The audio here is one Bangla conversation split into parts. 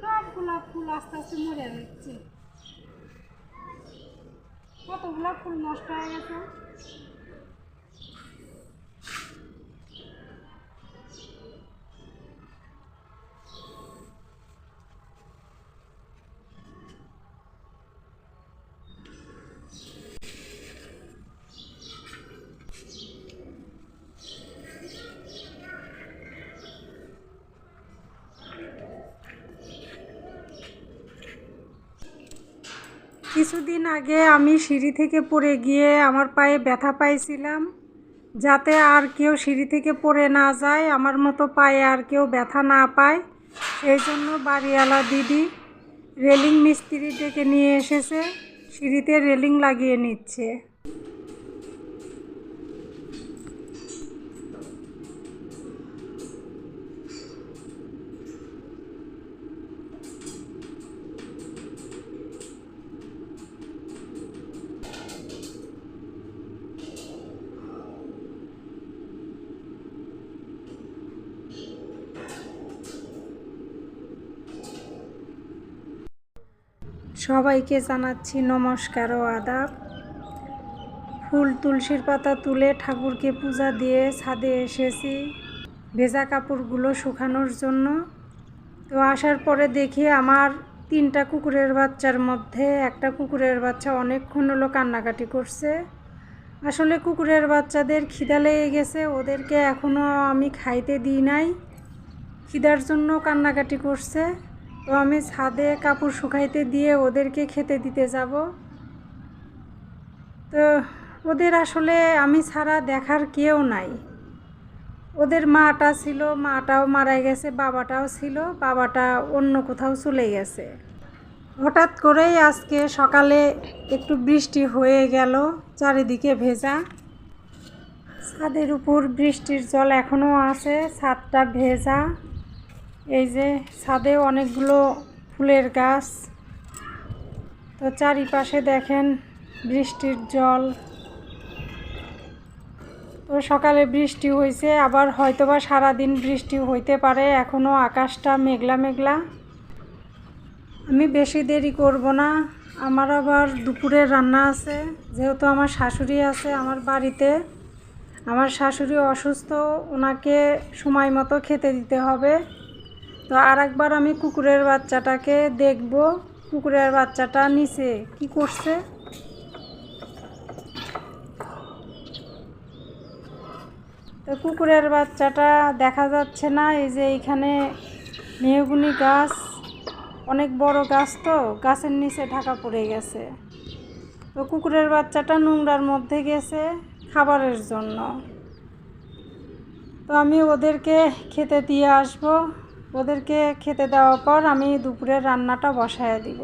সবগুলা ফুল আস্তে আস্তে মরে যাচ্ছে কতগুলা ফুল নষ্ট হয়ে গেছে কিছুদিন আগে আমি সিঁড়ি থেকে পড়ে গিয়ে আমার পায়ে ব্যথা পাইছিলাম। যাতে আর কেউ সিঁড়ি থেকে পড়ে না যায়, আমার মতো পায়ে আর কেউ ব্যথা না পায়। সেই জন্য বাড়িওয়ালা দিদি রেলিং মিস্ত্রি ডেকে নিয়ে এসেছে, সিঁড়িতে রেলিং লাগিয়ে নিচ্ছে। সবাইকে জানাচ্ছি নমস্কার ও আদাব। ফুল তুলসীর পাতা তুলে ঠাকুরকে পূজা দিয়ে ছাদে এসেছি ভেজা কাপড়গুলো শুকানোর জন্য। তো আসার পরে দেখি আমার তিনটা কুকুরের বাচ্চার মধ্যে একটা কুকুরের বাচ্চা অনেকক্ষণ হলো কান্নাকাটি করছে। আসলে কুকুরের বাচ্চাদের খিদা লেগে গেছে, ওদেরকে এখনও আমি খাইতে দিই নাই। খিদার জন্য কান্নাকাটি করছে। তো আমি ছাদে কাপড় শুকাইতে দিয়ে ওদেরকে খেতে দিতে যাব। তো ওদের আসলে আমি ছাড়া দেখার কেউ নাই। ওদের মাটা ছিল, মাটাও মারা গেছে, বাবাটাও ছিল, বাবাটা অন্য কোথাও চলে গেছে। হঠাৎ করেই আজকে সকালে একটু বৃষ্টি হয়ে গেল, চারিদিকে ভেজা। ছাদের উপর বৃষ্টির জল এখনও আছে, ছাদটা ভেজা। এই যে ছাদে অনেকগুলো ফুলের গাছ। তো চারিপাশে দেখেন বৃষ্টির জল। তো সকালে বৃষ্টি হয়েছে, আবার হয়তোবা সারাদিন বৃষ্টি হইতে পারে। এখনও আকাশটা মেঘলা মেঘলা। আমি বেশি দেরি করব না। আমার আবার দুপুরের রান্না আছে। যেহেতু আমার শাশুড়ি আছে আমার বাড়িতে, আমার শাশুড়ি অসুস্থ, ওনাকে সময় মতো খেতে দিতে হবে। তো আর একবার আমি কুকুরের বাচ্চাটাকে দেখব। কুকুরের বাচ্চাটা নিচে কি করছে? তো কুকুরের বাচ্চাটা দেখা যাচ্ছে না, এই যে এইখানে মেহগুনি গাছ, অনেক বড় গাছ তো, গাছের নিচে ঢাকা পড়ে গেছে। তো কুকুরের বাচ্চাটা নোংরার মধ্যে গেছে খাবারের জন্য। তো আমি ওদেরকে খেতে দিয়ে আসব। ওদেরকে খেতে দেওয়ার পর আমি দুপুরের রান্নাটা বসায় দিব।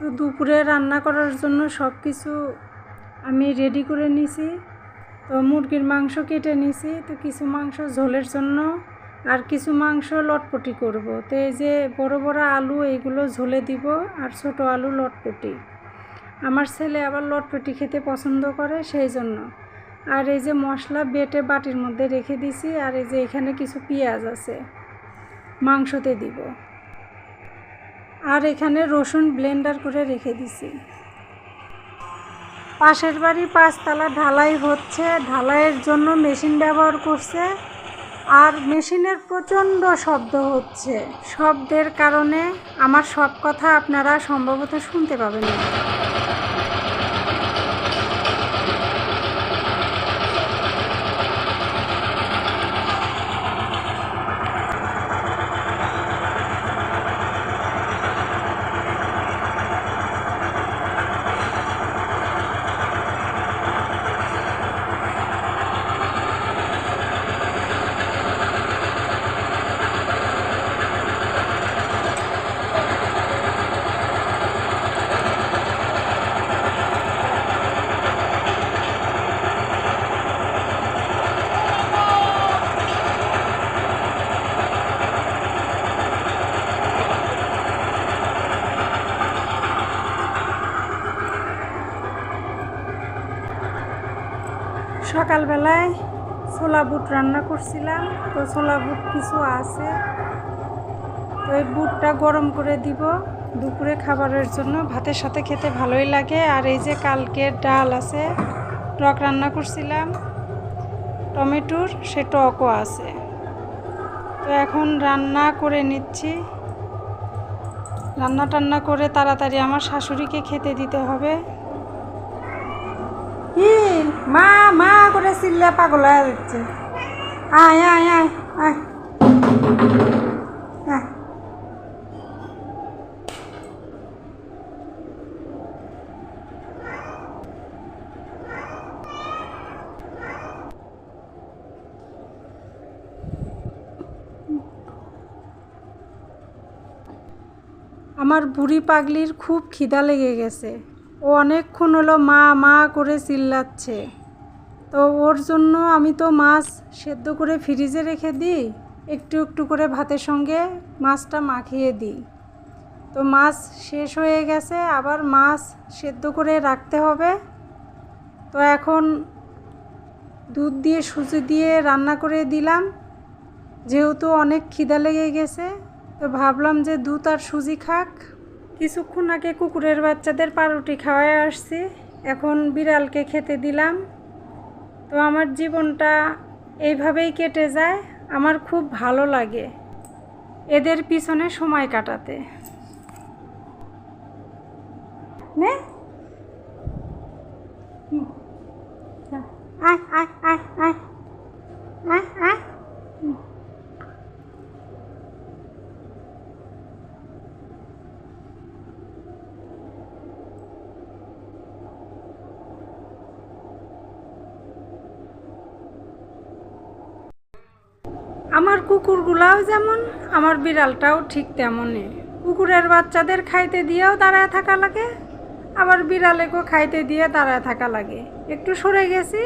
তো দুপুরে রান্না করার জন্য সব কিছু আমি রেডি করে নিছি। তো মুরগির মাংস কেটে নিছি। তো কিছু মাংস ঝোলের জন্য আর কিছু মাংস লটপটি করব। তো এই যে বড় বড় আলু এইগুলো ঝোলে দিব আর ছোট আলু লটপটি। আমার ছেলে আবার লটপটি খেতে পছন্দ করে সেই জন্য আর এই যে মশলা বেটে বাটির মধ্যে রেখে দিছি আর এই যে এখানে কিছু পেঁয়াজ আছে, মাংসতে দিব। আর এখানে রসুন ব্লেন্ডার করে রেখে দিছি। পাশের বাড়ি পাঁচতলা ঢালাই হচ্ছে, ঢালাইয়ের জন্য মেশিন ব্যবহার করছে আর মেশিনের প্রচণ্ড শব্দ হচ্ছে। শব্দের কারণে আমার সব কথা আপনারা সম্ভবত শুনতে পাবেন না। সকালবেলায় ছোলা বুট রান্না করছিলাম। তো ছোলা বুট কিছু আছে। তো এই বুটটা গরম করে দিব। দুপুরে খাবারের জন্য ভাতের সাথে খেতে ভালোই লাগে। আর এই যে কালকের ডাল আছে, টক রান্না করছিলাম। টমেটোর সে টকও আছে। তো এখন রান্না করে নিচ্ছি। রান্না টান্না করে তাড়াতাড়ি আমার শাশুড়িকে খেতে দিতে হবে। মা মা করে চিল্লে পাগল হয়ে যাচ্ছে। আয় আয় আয় আয়। আমার বুড়ি পাগলির খুব খিদা লেগে গেছে। ও অনেকক্ষণ হলো মা মা করে চিল্লাচ্ছে তো ওর জন্য আমি তো মাছ সেদ্ধ করে ফ্রিজে রেখে দিই, একটু একটু করে ভাতের সঙ্গে মাছটা মাখিয়ে দিই। তো মাছ শেষ হয়ে গেছে, আবার মাছ সেদ্ধ করে রাখতে হবে। তো এখন দুধ দিয়ে সুজি দিয়ে রান্না করে দিলাম। যেহেতু অনেক খিদা লেগে গেছে, তো ভাবলাম যে দুধ আর সুজি খাক। কিছুক্ষণ আগে কুকুরের বাচ্চাদের পাউরুটি খাওয়ায় আসছি, এখন বিড়ালকে খেতে দিলাম। তো আমার জীবনটা এইভাবেই কেটে যায়। আমার খুব ভালো লাগে এদের পিছনে সময় কাটাতে নে হুম। আয় আয় আয় আয় আয় আয় আমার কুকুরগুলাও যেমন, আমার বিড়ালটাও ঠিক তেমনই। কুকুরের বাচ্চাদের খাইতে দিয়েও দাঁড়ায় থাকা লাগে, আবার বিড়ালেকেও খাইতে দিয়ে দাঁড়ায় থাকা লাগে। একটু সরে গেছি,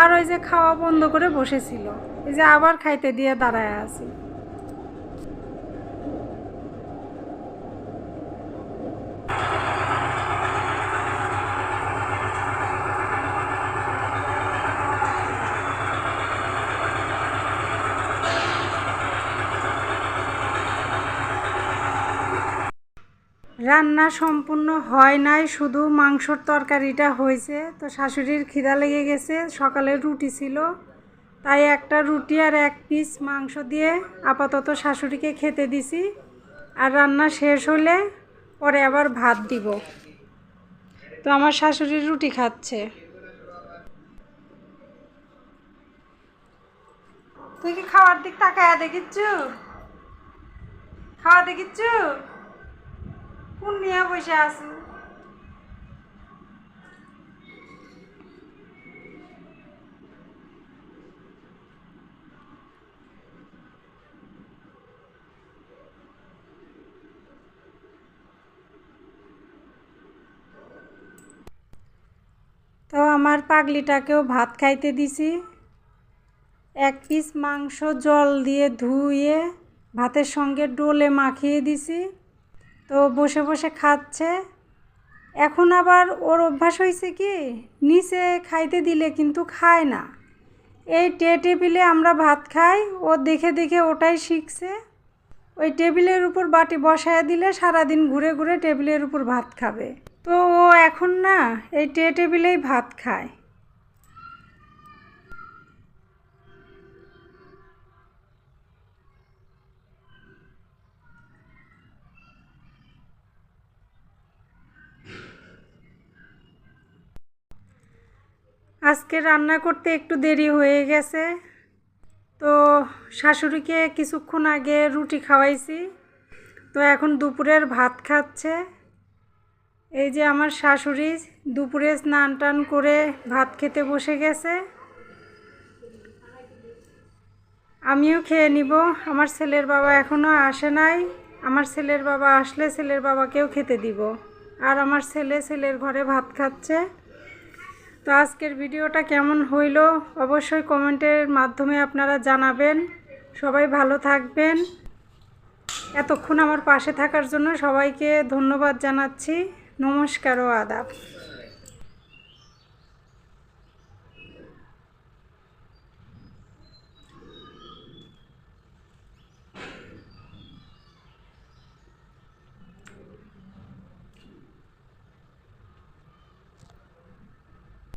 আর ওই যে খাওয়া বন্ধ করে বসেছিল, এই যে আবার খাইতে দিয়ে দাঁড়ায় আছি। রান্না সম্পূর্ণ হয় নাই, শুধু মাংসর তরকারিটা হয়েছে। তো শাশুড়ির খিদা লেগে গেছে, সকালে রুটি ছিল। তাই একটা রুটি আর এক পিস মাংস দিয়ে আপাতত শাশুড়িকে খেতে দিছি। আর রান্না শেষ হলে পরে আবার ভাত দিব। তো আমার শাশুড়ি রুটি খাচ্ছে। তুই কি খাওয়ার দিক তাকায় দেখিচ্ছু? খাওয়া দেখিচ্ছু? কোন বসে আছো? তো আমার পাগলিটাকেও ভাত খাইতে দিছি। এক পিস মাংস জল দিয়ে ধুয়ে ভাতের সঙ্গে ডোলে মাখিয়ে দিছি। তো বসে বসে খাচ্ছে। এখন আবার ওর অভ্যাস হয়েছে কি, নিচে খাইতে দিলে কিন্তু খায় না। এই টে টেবিলে আমরা ভাত খাই, ও দেখে দেখে ওটাই শিখছে। ওই টেবিলের উপর বাটি বসায় দিলে সারাদিন ঘুরে ঘুরে টেবিলের উপর ভাত খাবে। তো ও এখন না, এই টে টেবিলেই ভাত খায়। আজকে রান্না করতে একটু দেরি হয়ে গেছে। তো শাশুড়িকে কিছুক্ষণ আগে রুটি খাওয়াইছি। তো এখন দুপুরের ভাত খাচ্ছে। এই যে আমার শাশুড়ি দুপুরে স্নান টান করে ভাত খেতে বসে গেছে। আমিও খেয়ে নিব। আমার ছেলের বাবা এখনও আসে নাই। আমার ছেলের বাবা আসলে ছেলের বাবাকেও খেতে দিব। আর আমার ছেলে ছেলের ঘরে ভাত খাচ্ছে। তো আজকের ভিডিওটা কেমন হইল অবশ্যই কমেন্টের মাধ্যমে আপনারা জানাবেন। সবাই ভালো থাকবেন। এতক্ষণ আমার পাশে থাকার জন্য সবাইকে ধন্যবাদ জানাচ্ছি। নমস্কার ও আদাব।